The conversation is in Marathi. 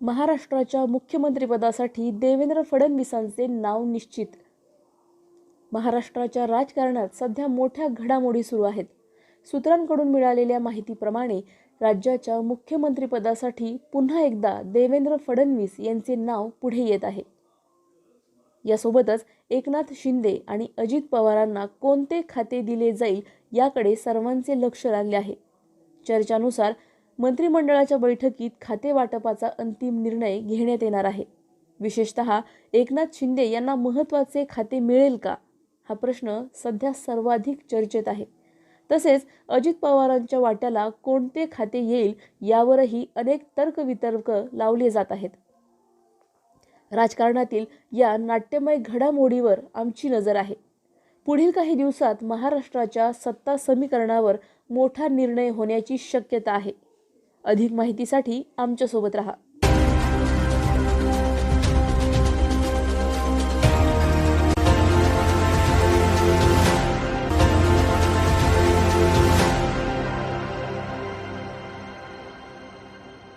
महाराष्ट्राच्या मुख्यमंत्रीपदासाठी देवेंद्र फडणवीसांचे नाव निश्चित. महाराष्ट्राच्या राजकारणात सध्या मोठ्या घडामोडी सुरू आहेत. सूत्रांकडून मिळालेल्या माहितीप्रमाणे राज्याच्या मुख्यमंत्रीपदासाठी पुन्हा एकदा देवेंद्र फडणवीस यांचे नाव पुढे येत आहे. यासोबतच एकनाथ शिंदे आणि अजित पवारांना कोणते खाते दिले जाईल याकडे सर्वांचे लक्ष लागले आहे. चर्चानुसार मंत्रिमंडळाच्या बैठकीत खाते वाटपाचा अंतिम निर्णय घेण्यात येणार आहे. विशेषतः एकनाथ शिंदे यांना महत्त्वाचे खाते मिळेल का? हा प्रश्न सध्या सर्वाधिक चर्चेत आहे. तसेच अजित पवारांच्या वाट्याला कोणते खाते येईल यावरही अनेक तर्कवितर्क लावले जात आहेत. राजकारणातील या नाट्यमय घडामोडीवर आमची नजर आहे. पुढील काही दिवसात महाराष्ट्राच्या सत्ता समीकरणावर मोठा निर्णय होण्याची शक्यता आहे. अधिक माहितीसाठी आमच्यासोबत राहा.